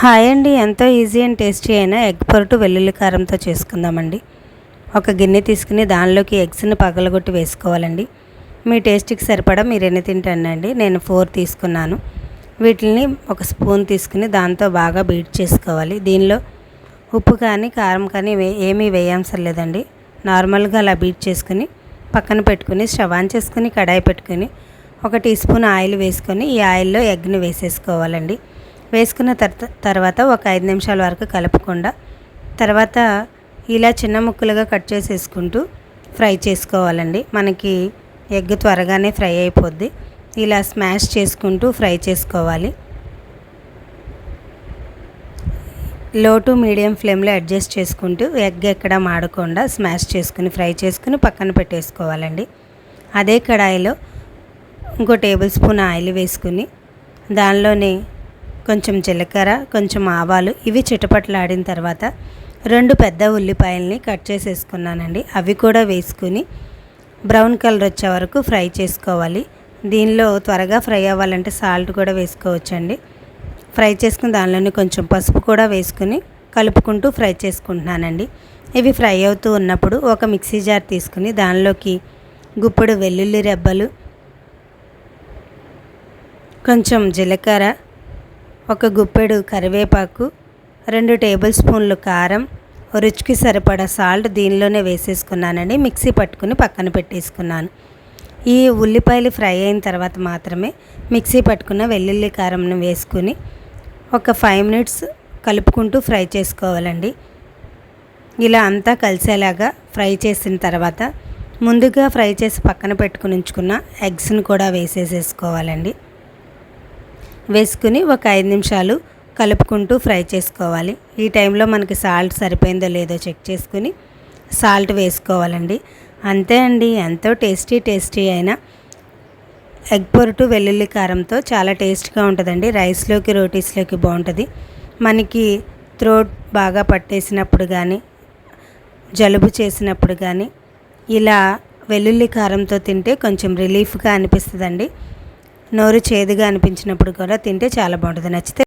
Hi అండి. ఎంతో easy and tasty అయిన ఎగ్ పొరటు వెల్లుల్లి కారంతో చేసుకుందామండి. ఒక గిన్నె తీసుకుని దానిలోకి ఎగ్స్ని పగలగొట్టి వేసుకోవాలండి. మీ టేస్ట్కి సరిపడా మీరు ఎన్ని తింటానండి నేను ఫోర్ తీసుకున్నాను. వీటిని ఒక స్పూన్ తీసుకుని దాంతో బాగా బీట్ చేసుకోవాలి. దీనిలో ఉప్పు కానీ కారం కానీ వే ఏమీ వేయవసరం లేదండి. నార్మల్గా అలా బీట్ చేసుకుని పక్కన పెట్టుకుని స్టవ్ ఆన్ చేసుకుని కడాయి పెట్టుకుని ఒక టీ స్పూన్ ఆయిల్ వేసుకొని ఈ ఆయిల్లో ఎగ్ని వేసేసుకోవాలండి. వేసుకున్న తర్వాత ఒక ఐదు నిమిషాల వరకు కలపకుండా తర్వాత ఇలా చిన్న ముక్కలుగా కట్ చేసేసుకుంటూ ఫ్రై చేసుకోవాలండి. మనకి ఎగ్ త్వరగానే ఫ్రై అయిపోద్ది. ఇలా స్మాష్ చేసుకుంటూ ఫ్రై చేసుకోవాలి. లో టు మీడియం ఫ్లేమ్లో అడ్జస్ట్ చేసుకుంటూ ఎగ్ ఎక్కడ మాడకుండా స్మాష్ చేసుకుని ఫ్రై చేసుకుని పక్కన పెట్టేసుకోవాలండి. అదే కడాయిలో ఇంకో టేబుల్ స్పూన్ ఆయిల్ వేసుకుని దానిలోనే కొంచెం జీలకర్ర కొంచెం ఆవాలు ఇవి చిటపట్లాడిన తర్వాత రెండు పెద్ద ఉల్లిపాయల్ని కట్ చేసేసుకున్నానండి. అవి కూడా వేసుకుని బ్రౌన్ కలర్ వచ్చే వరకు ఫ్రై చేసుకోవాలి. దీనిలో త్వరగా ఫ్రై అవ్వాలంటే సాల్ట్ కూడా వేసుకోవచ్చండి. ఫ్రై చేసుకుని దానిలోనే కొంచెం పసుపు కూడా వేసుకుని కలుపుకుంటూ ఫ్రై చేసుకుంటున్నానండి. ఇవి ఫ్రై అవుతూ ఉన్నప్పుడు ఒక మిక్సీ జార్ తీసుకుని దానిలోకి గుప్పుడు వెల్లుల్లి రెబ్బలు కొంచెం జీలకర్ర ఒక గుప్పెడు కరివేపాకు రెండు టేబుల్ స్పూన్లు కారం రుచికి సరిపడా సాల్ట్ దీనిలోనే వేసేసుకున్నానండి. మిక్సీ పట్టుకుని పక్కన పెట్టేసుకున్నాను. ఈ ఉల్లిపాయలు ఫ్రై అయిన తర్వాత మాత్రమే మిక్సీ పట్టుకున్న వెల్లుల్లి కారంను వేసుకుని ఒక ఫైవ్ మినిట్స్ కలుపుకుంటూ ఫ్రై చేసుకోవాలండి. ఇలా అంతా కలిసేలాగా ఫ్రై చేసిన తర్వాత ముందుగా ఫ్రై చేసి పక్కన పెట్టుకుని ఉంచుకున్న ఎగ్స్ని కూడా వేసేసేసుకోవాలండి. వేసుకుని ఒక ఐదు నిమిషాలు కలుపుకుంటూ ఫ్రై చేసుకోవాలి. ఈ టైంలో మనకి సాల్ట్ సరిపోయిందో లేదో చెక్ చేసుకుని సాల్ట్ వేసుకోవాలండి. అంతే అండి ఎంతో టేస్టీ టేస్టీ అయిన ఎగ్ పొరుటు వెల్లుల్లి కారంతో చాలా టేస్ట్గా ఉంటుందండి. రైస్లోకి రోటీస్లోకి బాగుంటుంది. మనకి త్రోట్ బాగా పట్టేసినప్పుడు కానీ జలుబు చేసినప్పుడు కానీ ఇలా వెల్లుల్లి కారంతో తింటే కొంచెం రిలీఫ్గా అనిపిస్తుందండి. నోరు చేదుగా అనిపించినప్పుడు కూడా తింటే చాలా బాగుంటుంది. నచ్చితే